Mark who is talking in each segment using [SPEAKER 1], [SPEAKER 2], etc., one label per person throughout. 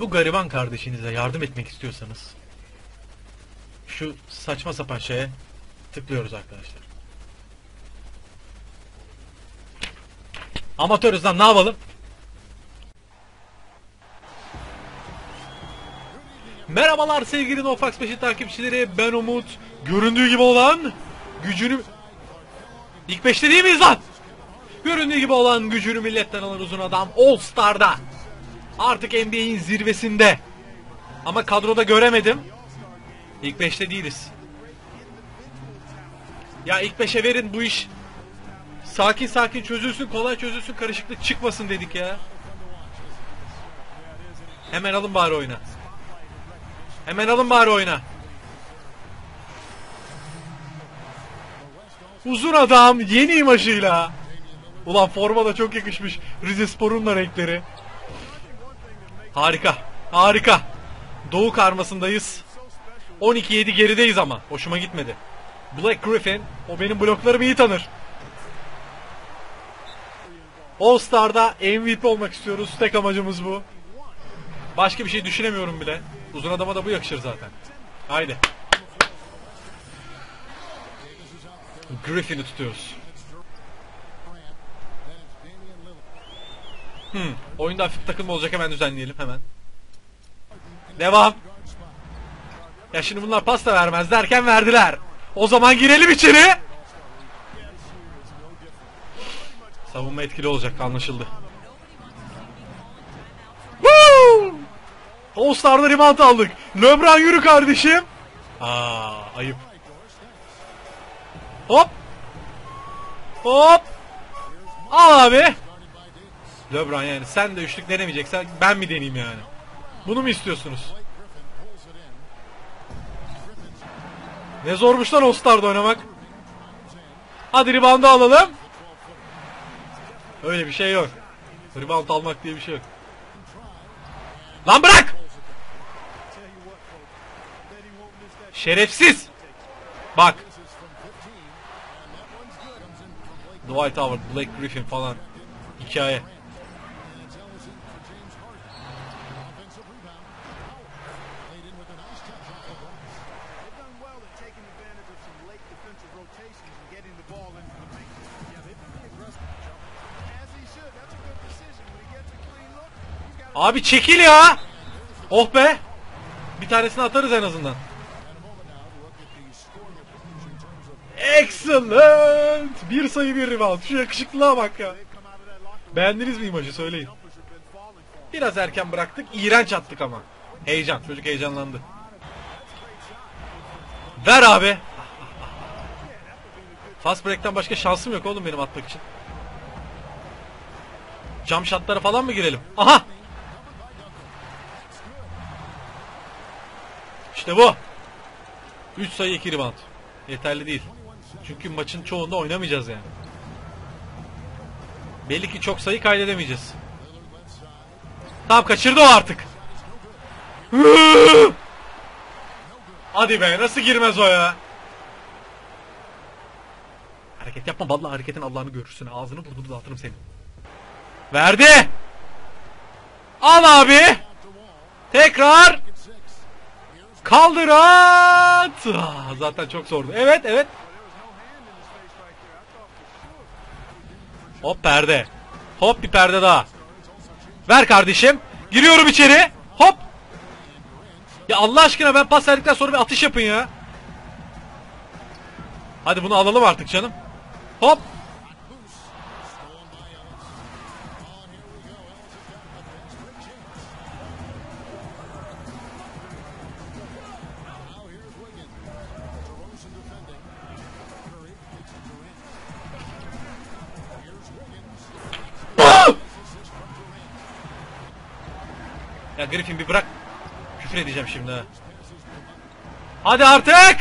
[SPEAKER 1] Bu gariban kardeşinize yardım etmek istiyorsanız şu saçma sapan şeye tıklıyoruz arkadaşlar. Amatörüz lan ne yapalım? Merhabalar sevgili NoFax 5'in takipçileri ben Umut. Göründüğü gibi olan gücünü... İlk 5'te değil miyiz lan? Göründüğü gibi olan gücünü milletten alan uzun adam All Star'da. Artık NBA'in zirvesinde. Ama kadroda göremedim. İlk 5'te değiliz. Ya ilk 5'e verin bu iş. Sakin sakin çözülsün, kolay çözülsün, karışıklık çıkmasın dedik ya. Hemen alın bari oyuna. Hemen alın bari oyuna. Uzun adam yeni imajıyla. Ulan forma da çok yakışmış. Rize Spor'un da renkleri. Harika. Harika. Doğu karmasındayız. 12-7 gerideyiz ama. Hoşuma gitmedi. Black Griffin. O benim bloklarımı iyi tanır. All Star'da MVP olmak istiyoruz. Tek amacımız bu. Başka bir şey düşünemiyorum bile. Uzun adama da bu yakışır zaten. Haydi. Griffin'i tutuyoruz. Hmm, oyunda hafif takılma olacak hemen düzenleyelim hemen. Devam. Ya şimdi bunlar pasta vermez derken verdiler. O zaman girelim içeri. Savunma etkili olacak anlaşıldı. Woo! All Star'da rebound aldık. Lebron yürü kardeşim. Aa, ayıp. Hop. Hop. Al abi. Lebron yani sen de üçlük denemeyeceksen ben mi deneyeyim yani? Bunu mu istiyorsunuz? Ne zormuş lan All Star'da oynamak. Hadi rebound'u alalım. Öyle bir şey yok. Rebound almak diye bir şey yok. Lan bırak! Şerefsiz! Bak. Dwight Howard, Blake Griffin falan. Hikaye. Abi çekil ya! Oh be! Bir tanesini atarız en azından. Excellent! Bir sayı bir rebound. Şu yakışıklılığa bak ya. Beğendiniz mi imajı söyleyin. Biraz erken bıraktık. iğrenç attık ama. Heyecan. Çocuk heyecanlandı. Ver abi. Fast break'ten başka şansım yok oğlum benim atmak için. Cam shotlara falan mı girelim? Aha! İşte bu. 3 sayı 2 rebound. Yeterli değil. Çünkü maçın çoğunda oynamayacağız yani. Belli ki çok sayı kaydedemeyeceğiz. Tamam kaçırdı o artık. Hadi be nasıl girmez o ya? Hareket yapma vallahi hareketin Allah'ını görürsün. Ağzını burnunu dağıtırım senin. Verdi. Al abi. Tekrar. Kaldır at. Ah, Zaten çok zordu. Evet evet. Hop perde. Hop bir perde daha. Ver kardeşim. Giriyorum içeri. Hop. Ya Allah aşkına ben pas verdikten sonra bir atış yapın ya. Hadi bunu alalım artık canım. Hop. Ya Griffin bir bırak. Küfür edeceğim şimdi ha. Hadi artık!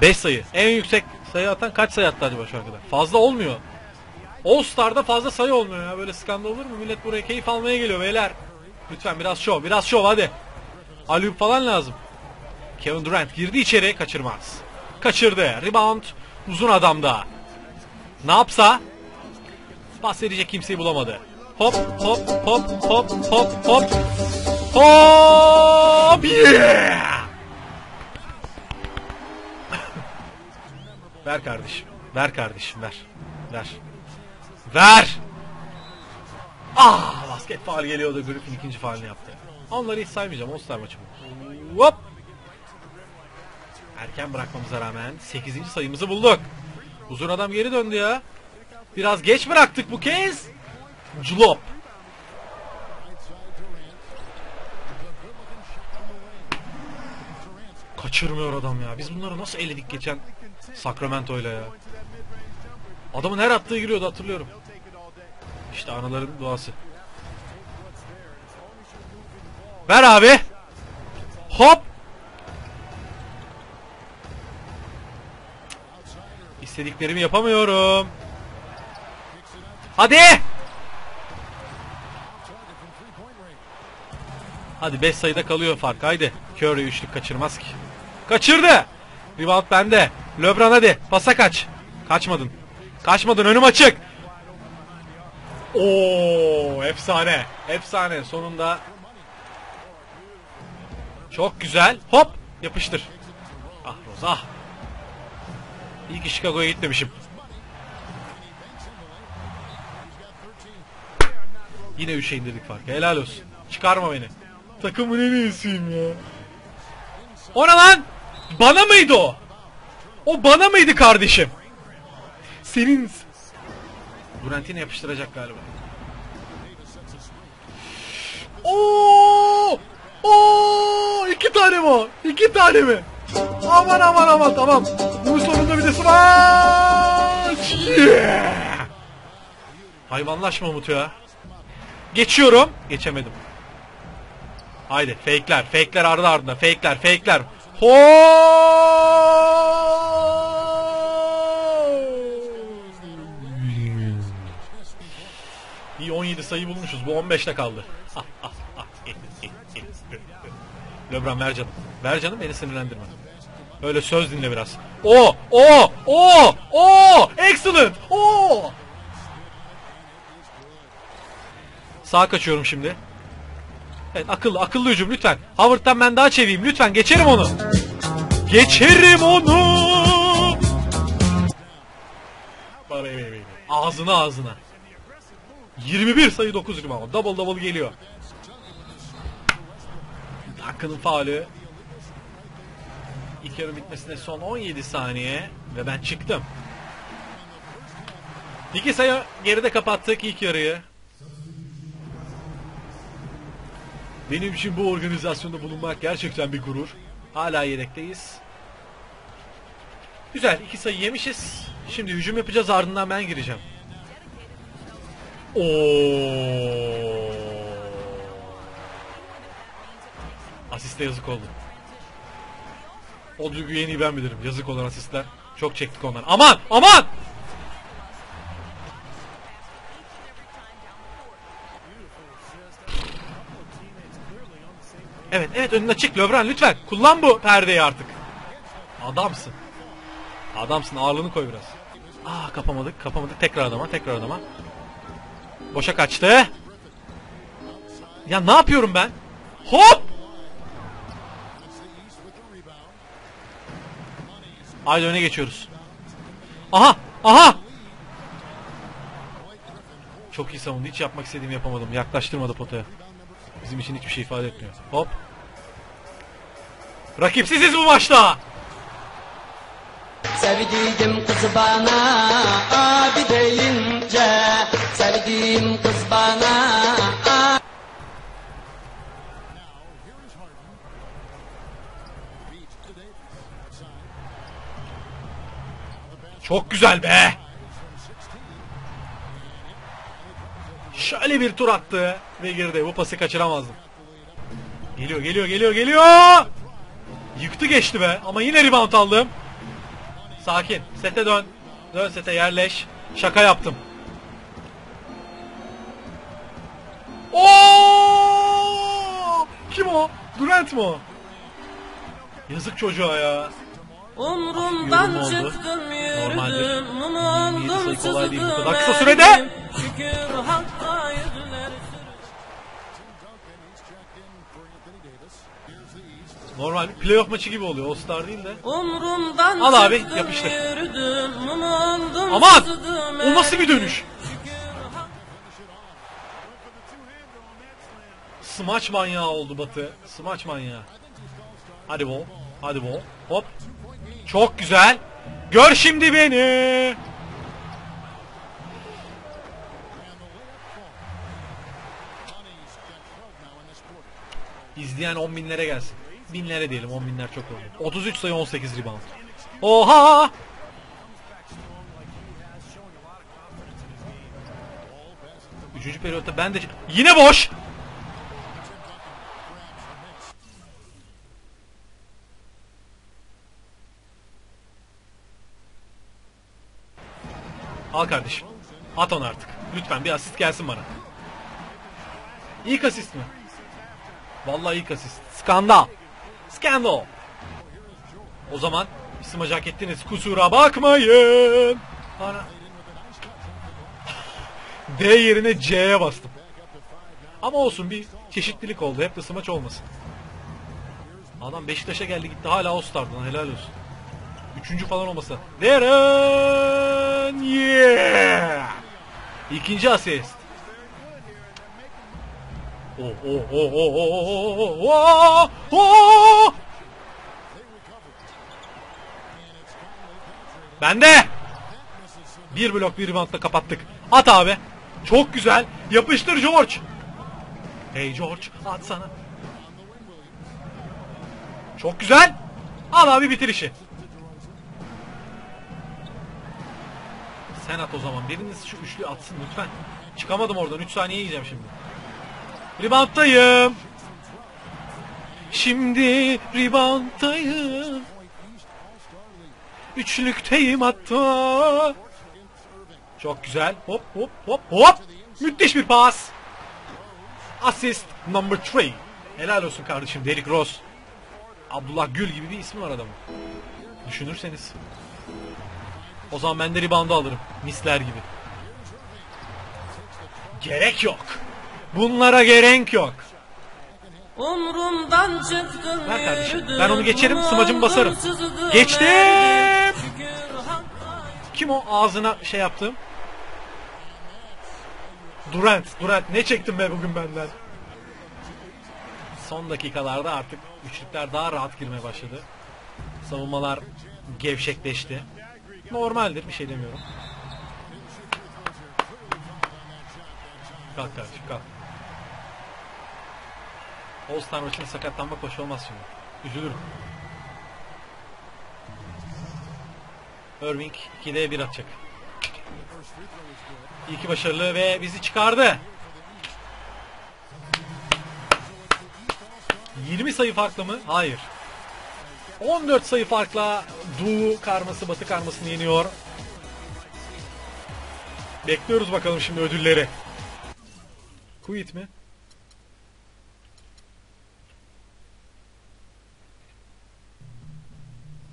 [SPEAKER 1] 5 sayı. En yüksek sayı atan kaç sayı attı acaba şu ana kadar? Fazla olmuyor. All Star'da fazla sayı olmuyor ya. Böyle skandal olur mu? Millet buraya keyif almaya geliyor beyler. Lütfen biraz şov, biraz şov hadi. Alüp falan lazım. Kevin Durant girdi içeri kaçırmaz. Kaçırdı. Rebound uzun adamda. Ne yapsa pas verecek kimseyi bulamadı. Hop hop hop hop hop hop. Hop yeah! ver kardeşim. Ver kardeşim ver. Ver. Ver. Ah basket faal geliyordu. Griffin ikinci faalini yaptı. Onları hiç saymayacağım. All-Star maçı bu. Hop. Erken bırakmamıza rağmen 8. sayımızı bulduk. Uzun adam geri döndü ya. Biraz geç bıraktık bu kez. Culop. Kaçırmıyor adam ya. Biz bunları nasıl eledik geçen Sacramento'yla ya. Adamın her attığı giriyordu hatırlıyorum. İşte anaların duası. Ver abi. Hop. İstediklerimi yapamıyorum. Hadi. Hadi 5 sayıda kalıyor fark. Haydi. Curry üçlük kaçırmaz ki. Kaçırdı. Rebound bende. LeBron hadi. Pasa kaç. Kaçmadın. Kaçmadın. Önüm açık. Oo, efsane. Efsane. Sonunda çok güzel. Hop. Yapıştır. Ah Roza. ah. İyi ki Chicago'ya gitmemişim. Yine 3'e indirdik farkı. Helal olsun. Çıkarma beni. Takımın en iyisiyim ya. O ne lan? Bana mıydı o? O bana mıydı kardeşim? Senin... Durant'ine yapıştıracak galiba. Oo! Oo! İki tane mi o? İki tane mi? Aman aman aman tamam. Bu sonunda bir de smaç. Yeah! Hayvanlaşma Umut ya. Geçiyorum. Geçemedim. Haydi fake'ler, fake'ler ardı ardına, fake'ler, fake'ler. Ho! İyi 17 sayı bulmuşuz. Bu 15'te kaldı. Lebron ver canım. Ver canım beni sinirlendirme. Öyle söz dinle biraz. O, o, o, o, excellent, o. Sağa kaçıyorum şimdi. Evet akıllı akıllı hücum lütfen. Howard'dan ben daha çeviyim lütfen geçerim onu. Geçerim onu. Ağzına ağzına. 21 sayı 9 rebound. Double double geliyor. Duncan'ın faulü. İlk yarı bitmesine son 17 saniye ve ben çıktım. İki sayı geride kapattık ilk yarıyı. Benim için bu organizasyonda bulunmak gerçekten bir gurur. Hala yedekteyiz. Güzel iki sayı yemişiz. Şimdi hücum yapacağız ardından ben gireceğim. Oo. Asiste yazık oldu. O duyguyu en iyi ben bilirim. Yazık olan asistler. Çok çektik ondan. Aman! Aman! Evet evet önün açık Löbran lütfen. Kullan bu perdeyi artık. Adamsın. Adamsın ağırlığını koy biraz. Aa kapamadık kapamadık. Tekrar adama tekrar adama. Boşa kaçtı. Ya ne yapıyorum ben? Hop! Haydi öne geçiyoruz. Aha! Aha! Çok iyi savundu. Hiç yapmak istediğimi yapamadım. Yaklaştırmadı potaya. Bizim için hiçbir şey ifade etmiyor. Hop. Rakipsiziz bu maçta.
[SPEAKER 2] Sevdiğim kız bana abi deyince Sevdiğim kız bana
[SPEAKER 1] Çok güzel be. Şöyle bir tur attı ve girdi. Bu pası kaçıramazdım. Geliyor, geliyor, geliyor, geliyor. Yıktı geçti be ama yine rebound aldım. Sakin. Sete dön. Dön sete yerleş. Şaka yaptım. Oo! Kim o? Durant o? Yazık çocuğa ya.
[SPEAKER 3] Umrumdan çıktım yürüdüm Mum
[SPEAKER 1] 27
[SPEAKER 3] oldum
[SPEAKER 1] sayı kolay değil bu
[SPEAKER 3] sızdım
[SPEAKER 1] kısa sürede.
[SPEAKER 3] Şükür hakka
[SPEAKER 1] Normal playoff maçı gibi oluyor. All-Star değil de.
[SPEAKER 3] Umrumdan
[SPEAKER 1] Al abi,
[SPEAKER 3] çıktım,
[SPEAKER 1] yapıştır.
[SPEAKER 3] Yürüdüm, mum oldum,
[SPEAKER 1] Aman!
[SPEAKER 3] sızdım,
[SPEAKER 1] O nasıl bir dönüş? Smaç manyağı oldu Batı. Smaç manyağı. Hadi bol. Hadi bol. Hop. Çok güzel. Gör şimdi beni. İzleyen 10 binlere gelsin. Binlere diyelim 10 binler çok oldu. 33 sayı 18 rebound. Oha! Üçüncü periyotta ben de... Yine boş! Al kardeşim. At onu artık. Lütfen bir asist gelsin bana. İlk asist mi? Vallahi ilk asist. Skandal. Skandal. O zaman isim hak ettiniz. Kusura bakmayın. Bana. D yerine C'ye bastım. Ama olsun bir çeşitlilik oldu. Hep de smaç olmasın. Adam Beşiktaş'a geldi gitti hala All-Star'dan helal olsun. Üçüncü falan olmasa. Deren yeah! İkinci asist. Oh, oh, oh, oh, oh, oh, oh, oh. Bende. Bir blok bir reboundla kapattık. At abi. Çok güzel. Yapıştır George. Hey George at sana. Çok güzel. Al abi bitir işi. Sen at o zaman. Biriniz şu üçlü atsın lütfen. Çıkamadım oradan. 3 saniye yiyeceğim şimdi. Rebound'dayım. Şimdi rebound'dayım. Üçlükteyim hatta. Çok güzel. Hop hop hop hop. Müthiş bir pas. Assist number 3. Helal olsun kardeşim Derrick Rose. Abdullah Gül gibi bir ismi var adamın. Düşünürseniz. O zaman ben de rebound'u alırım. Misler gibi. Gerek yok. Bunlara gerek yok.
[SPEAKER 3] Umrumdan çıktım,
[SPEAKER 1] Ver kardeşim. Ben onu geçerim, smacımı basarım. Geçtim. Kim o ağzına şey yaptım? Durant, Durant ne çektin be bugün benden? Son dakikalarda artık üçlükler daha rahat girmeye başladı. Savunmalar gevşekleşti. Normaldir bir şey demiyorum. Kalk kardeşim kalk. All Star maçında sakatlanmak hoş olmaz şimdi. Üzülürüm. Irving 2'de 1 atacak. İyi ki başarılı ve bizi çıkardı. 20 sayı farklı mı? Hayır. 14 sayı farkla Doğu karması Batı karmasını yeniyor. Bekliyoruz bakalım şimdi ödülleri. Quit mi?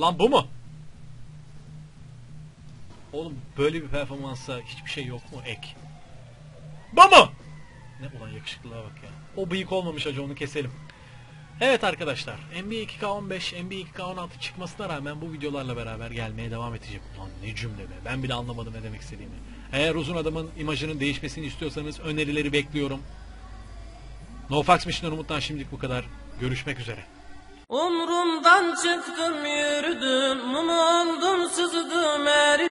[SPEAKER 1] Lan bu mu? Oğlum böyle bir performansa hiçbir şey yok mu ek? Bu mu? Ne ulan yakışıklılığa bak ya. O bıyık olmamış acı onu keselim. Evet arkadaşlar NBA 2K15, NBA 2K16 çıkmasına rağmen bu videolarla beraber gelmeye devam edeceğim. Lan ne cümle be ben bile anlamadım ne demek istediğimi. Eğer uzun adamın imajının değişmesini istiyorsanız önerileri bekliyorum. NoFax Mission Umut'tan şimdilik bu kadar. Görüşmek üzere.
[SPEAKER 3] Umrumdan çıktım yürüdüm, mum oldum sızdım eridim.